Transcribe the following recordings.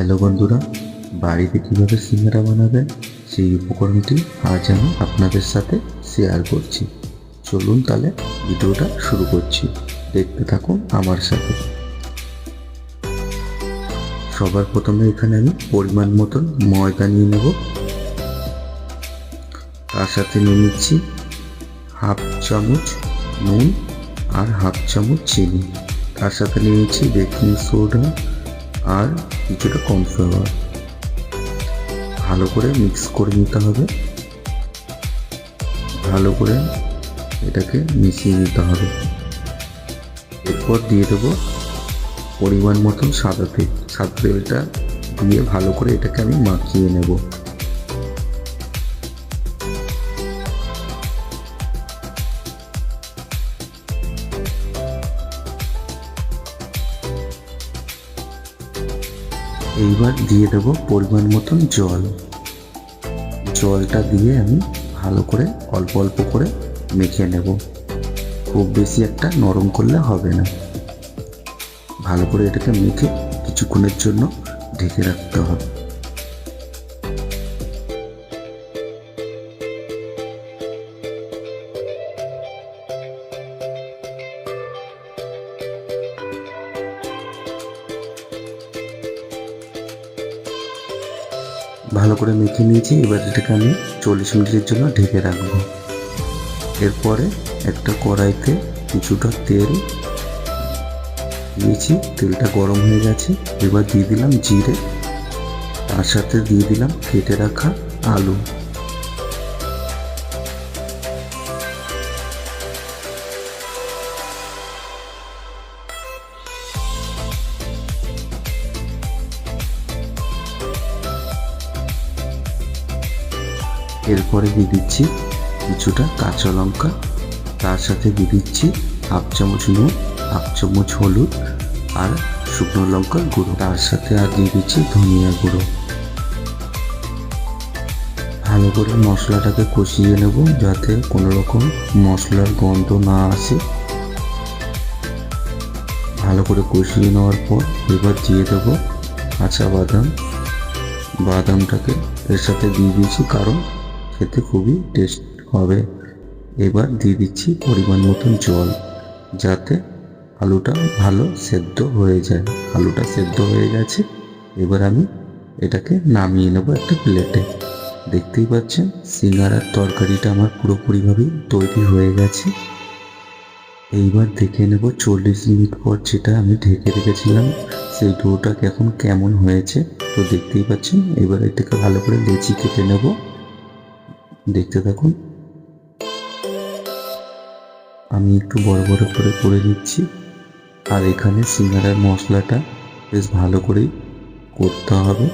Hello বন্ধুরা, বাড়িতে কীভাবে সিঙ্গারা বানাবেন সেই উপকরণটি আজ আমি আপনাদের সাথে শেয়ার করছি। চলুন তাহলে ভিডিওটা শুরু করছি। দেখতে থাকুন আমার সাথে। সবার প্রথমে এখানে আমি পরিমাণ মতন ময়দা নিয়ে নেব। তার সাথে নিয়ে নিচ্ছি হাফ চামচ নুন আর হাফ চামচ চিনি। তার সাথে নিয়ে নিচ্ছি বেকিং সোডা আর কিছুটা কর্নফ্লাওয়ার ভালো করে মিক্স করে নিতে হবে। ভালো করে এটাকে মিশিয়ে নিতে হবে। এরপর দিয়ে দেবো পরিমাণ মতন সাদা তেল। সাদা তেলটা দিয়ে ভালো করে এটাকে আমি মাখিয়ে নেব। এইবার দিয়ে দেব পরিমাণ মতন জল। জলটা দিয়ে আমি ভালো করে অল্প অল্প করে মেখে নেব। খুব বেশি একটা নরম করলে হবে না। ভালো করে এটাকে মেখে কিছুক্ষণের জন্য ঢেকে রাখতে হবে। ভালো করে মেখে নিয়েছি। এবার এটাকে আমি চল্লিশ মিনিটের জন্য ঢেকে রাখব। এরপরে একটা কড়াইতে কিছুটা তেল দিয়েছি। তেলটা গরম হয়ে গেছে। এবার দিয়ে দিলাম জিরে। তার সাথে দিয়ে দিলাম কেটে রাখা আলু। এরপরে দিয়ে দিচ্ছি কিছুটা কাঁচা লঙ্কা। তার সাথে দিয়ে দিচ্ছি হাফ চামচ নুন, হাফ চামচ হলুদ আর শুকনো লঙ্কার গুঁড়ো। তার সাথে আর দিয়ে দিচ্ছি ধনিয়া গুঁড়ো। ভালো করে মশলাটাকে কষিয়ে নেব যাতে কোনো রকম মশলার গন্ধ না আসে। ভালো করে কষিয়ে নেওয়ার পর এবার দিয়ে দেবো কাঁচা বাদাম। বাদামটাকে এর সাথে দিয়ে দিয়েছি কারণ খেতে খুবই টেস্ট হবে। এবার দিয়ে দিচ্ছি পরিমাণ মতন জল, যাতে আলুটা ভালো সেদ্ধ হয়ে যায়। আলুটা সেদ্ধ হয়ে গেছে, এবার আমি এটাকে নামিয়ে নেব একটা প্লেটে দেখতেই পাচ্ছেন, সিঙ্গারার তরকারিটা আমার পুরোপুরিভাবেই তৈরি হয়ে গেছে। এইবার দেখে নেব চল্লিশ মিনিট পর যেটা আমি ঢেকে রেখেছিলাম, সেই ডোটা এখন কেমন হয়েছে। তো দেখতেই পাচ্ছেন, এবার এটাকে ভালো করে লেচি কেটে নেব। দেখতে থাকুন। আমি একটু বড় বড় করে করে দিচ্ছি আর এখানে সিঙ্গারার মশলাটা বেশ ভালো করেই করতে হবে।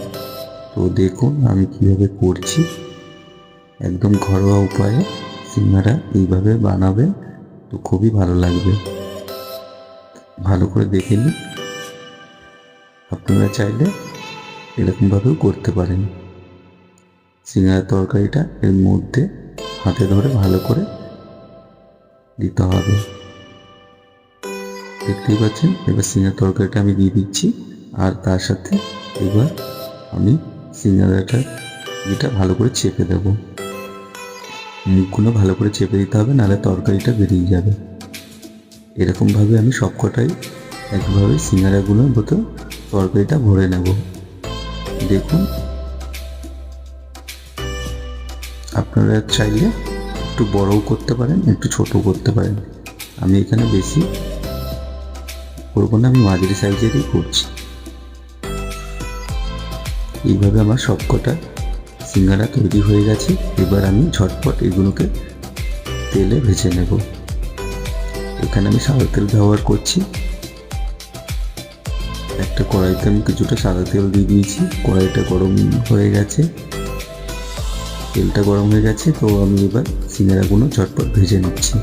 তো দেখুন আমি কীভাবে করছি। একদম ঘরোয়া উপায়ে সিঙ্গারা এইভাবে বানাবেন তো খুবই ভালো লাগবে। ভালো করে দেখে নিন। আপনারা চাইলে এরকমভাবেও করতে পারেন। সিঙ্গারা তরকারিটা এর মধ্যে হাতে ধরে ভালো করে দিতে হবে। দেখতেই পাচ্ছেন, এবার সিঙ্গার তরকারিটা আমি দিয়ে দিচ্ছি আর তার সাথে এবার আমি সিঙ্গারাটা এটা ভালো করে চেপে দেবো। মুখগুলো ভালো করে চেপে দিতে হবে, নাহলে তরকারিটা বেরিয়ে যাবে। এরকমভাবে আমি সবকটাই একভাবে সিঙ্গারাগুলোর মতো তরকারিটা ভরে নেব। দেখুন আপনারা চাইলে একটু বড়ও করতে পারেন, একটু ছোটও করতে পারেন। আমি এখানে বেশি করব না, আমি মাঝারি সাইজেরই করছি। এইভাবে আমার সবকটা সিঙ্গারা তৈরি হয়ে গেছে। এবার আমি ঝটপট এগুলোকে তেলে ভেজে নেব। এখানে আমি সাদা তেল ব্যবহার করছি। একটা কড়াইতে আমি কিছুটা সাদা তেল দিয়ে দিয়েছি। কড়াইটা গরম হয়ে গেছে। তেলটা গরম হয়ে গেছে তো আমি এবার সিঙ্গারাগুলো ঝটপট ভেজে নিচ্ছি।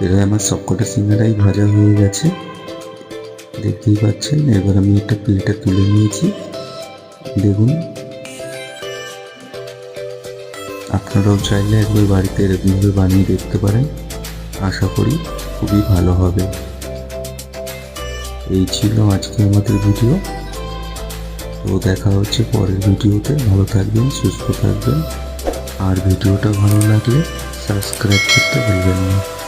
এবার আমার সবকটা সিঙ্গারাই ভাজা হয়ে গেছে। দেখতেই পাচ্ছেন, এবার আমি একটা প্লেটে তুলে নিয়েছি। দেখুন। আপনারাও চাইলে একবার বাড়িতে এরকমভাবে বানিয়ে দেখতে পারেন। আশা করি খুবই ভালো হবে। এই ছিল আজকে আমাদের ভিডিও। তো দেখা হচ্ছে পরের ভিডিওতে। ভালো থাকবেন, সুস্থ থাকবেন। আর ভিডিওটা ভালো লাগলে সাবস্ক্রাইব করতে ভুলবেন না।